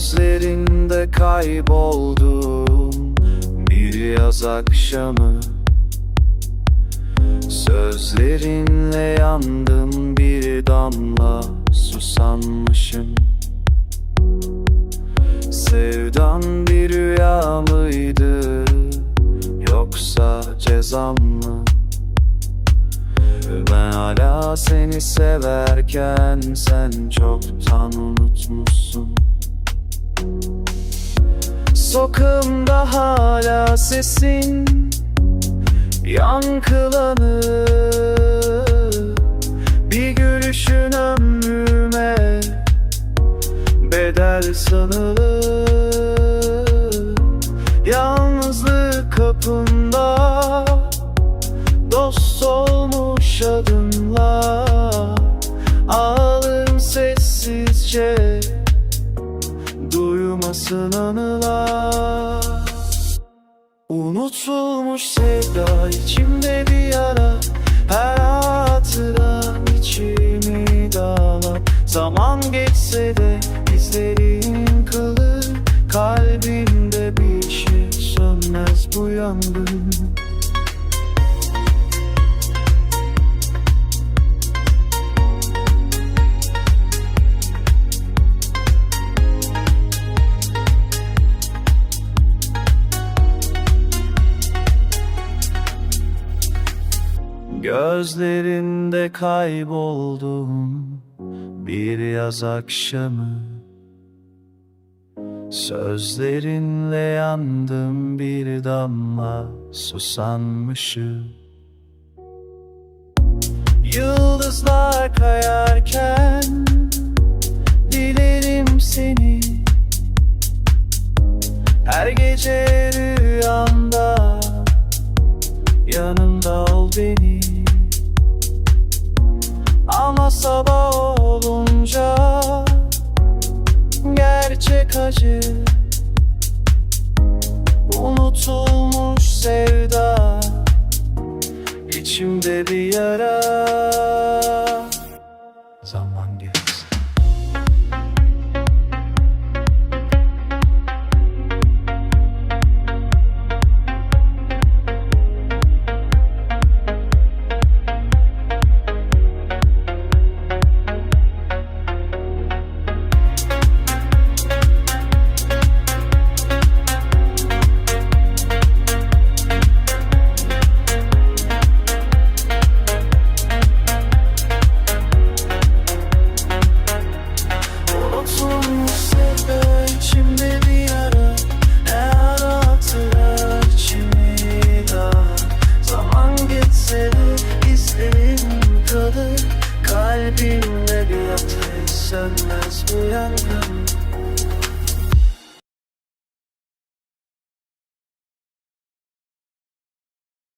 Gözlerinde kayboldum. Bir yaz akşamı. Sözlerinle yandım bir damla susanmışım Sevdan bir rüya mıydı yoksa cezam mı? Ben hala seni severken sen çoktan unutmuşsun Sokağımda hala sesin yankılanır. Bir gülüşün ömrüme bedel sanılır. Yalnızlık kapımda dost olmuş adımla Ağlarım sessizce duymasın anılar. Unutulmuş sevda içimde bir yara Her hatıra içimi dağlar. Zaman geçse de izlerin kalır Kalbimde bir şey sönmez bu yangın Gözlerinde kayboldum bir yaz akşamı. Sözlerinle yandım bir damla susanmışım. Yıldızlar kayarken dilerim seni. Her gece rüyamda yanımda ol beni. Ama sabah olunca gerçek acı Unutulmuş sevda. İçimde bir yara. Zaman geçsin